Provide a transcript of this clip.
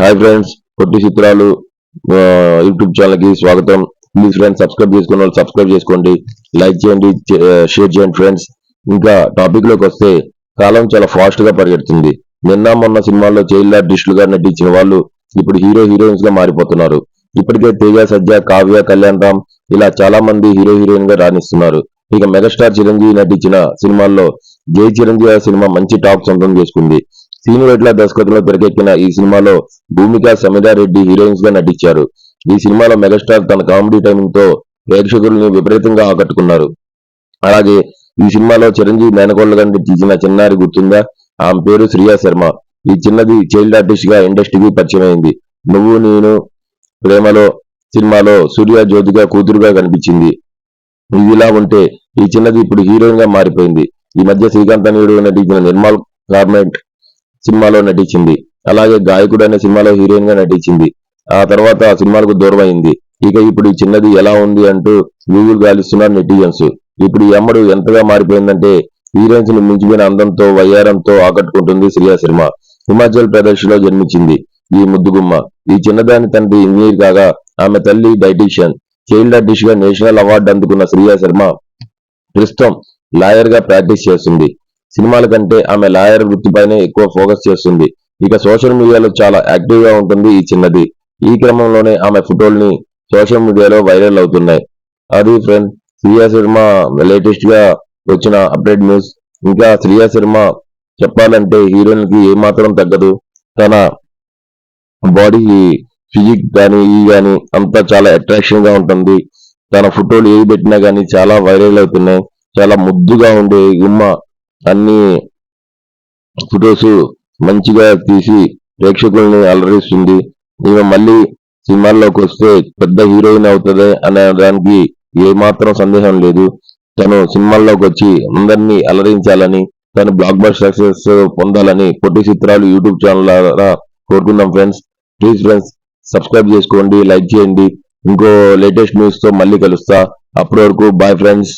Hi friends పొట్టి చిత్రాలు YouTube ఛానల్కి స్వాగతం. ప్లీజ్ ఫ్రెండ్స్ సబ్స్క్రైబ్ చేసుకున్న వాళ్ళు సబ్స్క్రైబ్ చేసుకోండి. లైక్ చేయండి షేర్ చేయండి ఫ్రెండ్స్ ఇంకా టాపిక్లోకి వస్తే కాలం చాలా ఫాస్ట్గా పరిగెడుతుంది. నిన్న మొన్న సినిమాల్లో చైల్డ్ ఆర్టిస్టులుగా నటించిన వాళ్ళు ఇప్పుడు హీరో హీరోయిన్స్గా మారిపోతున్నారు. ఇప్పటికే తేజ సజ్జ కావ్య కళ్యాణ్ రామ్ ఇలా చాలా మంది హీరో హీరోయిన్గా రాణిస్తున్నారు. ఇక మెగాస్టార్ చిరంజీవి నటించిన సినిమాల్లో జై చిరంజీవి సినిమా మంచి టాప్ సొంతం చేసుకుంది. సీను రెడ్ల దర్శకత్వంలో తెరకెక్కిన ఈ సినిమాలో భూమిక సమిదారెడ్డి హీరోయిన్స్గా నటించారు. ఈ సినిమాలో మెగాస్టార్ తన కామెడీ టైమింగ్తో ప్రేక్షకుల్ని విపరీతంగా ఆకట్టుకున్నారు. అలాగే ఈ సినిమాలో చిరంజీవి మేనకోళ్ళుగా తీసిన చిన్నారి గుర్తుందా? ఆమె పేరు శ్రియా శర్మ. ఈ చిన్నది చైల్డ్ ఆర్టిస్ట్గా ఇండస్ట్రీకి పరిచయం అయింది. నువ్వు నేను ప్రేమలో సినిమాలో సూర్య జ్యోతిగా కూతురుగా కనిపించింది. ఇది ఇలా ఉంటే ఈ చిన్నది ఇప్పుడు హీరోయిన్గా మారిపోయింది. ఈ మధ్య శ్రీకాంత్ అనేడు నటించిన నిర్మల్ గార్మెంట్ సినిమాలో నటించింది. అలాగే గాయకుడు అనే సినిమాలో హీరోయిన్గా నటించింది. ఆ తర్వాత ఆ సినిమాలకు దూరం అయింది ఇక ఇప్పుడు ఈ చిన్నది ఎలా ఉంది అంటూ వీవులు గాలిస్తున్నారు నెటిజన్స్. ఇప్పుడు ఈ అమ్మడు ఎంతగా మారిపోయిందంటే హీరోయిన్స్ను మించిపోయిన అందంతో వయ్యారంతో ఆకట్టుకుంటుంది శ్రియా శర్మ. హిమాచల్ ప్రదేశ్లో జన్మించింది ఈ ముద్దుగుమ్మ. ఈ చిన్నదాని తండ్రి ఇంజనీర్ కాగా ఆమె తల్లి డైటీషియన్. చైల్డ్ ఆర్టిస్ట్గా నేషనల్ అవార్డు అందుకున్న శ్రియా శర్మ ప్రస్తుతం లాయర్గా ప్రాక్టీస్ చేస్తుంది. సినిమాల కంటే ఆమె లాయర్ వృత్తిపైనే ఎక్కువ ఫోకస్ చేస్తుంది. ఇక సోషల్ మీడియాలో చాలా యాక్టివ్గా ఉంటుంది ఈ చిన్నది. ఈ క్రమంలోనే ఆమె ఫోటోల్ని సోషల్ మీడియాలో వైరల్ అవుతున్నాయి. అది ఫ్రెండ్ శ్రీయా శర్మ లేటెస్ట్గా వచ్చిన అప్డేట్ న్యూస్. ఇంకా శ్రియా శర్మ చెప్పాలంటే హీరోయిన్కి ఏమాత్రం తగ్గదు. తన బాడీ ఫిజిక్ కానీ ఈ కానీ అంతా చాలా అట్రాక్షన్గా ఉంటుంది. తన ఫోటోలు ఏవి పెట్టినా గానీ చాలా వైరల్ అవుతున్నాయి. చాలా ముద్దుగా ఉండే ఉమ్మ అన్ని ఫొటోస్ మంచిగా తీసి ప్రేక్షకుల్ని అలరిస్తుంది. ఈమె మళ్ళీ సినిమాల్లోకి వస్తే పెద్ద హీరోయిన్ అవుతుంది అనే దానికి ఏమాత్రం సందేహం లేదు. తను సినిమాల్లోకి వచ్చి అందరినీ అలరించాలని తను బ్లాక్ బస్ సక్సెస్ పొందాలని పొట్టి చిత్రాలు యూట్యూబ్ ఛానల్ ద్వారా కోరుకుందాం ఫ్రెండ్స్ ప్లీజ్ ఫ్రెండ్స్ సబ్స్క్రైబ్ చేసుకోండి లైక్ చేయండి. ఇంకో లేటెస్ట్ న్యూస్తో మళ్ళీ కలుస్తా. అప్పటి వరకు బాయ్ ఫ్రెండ్స్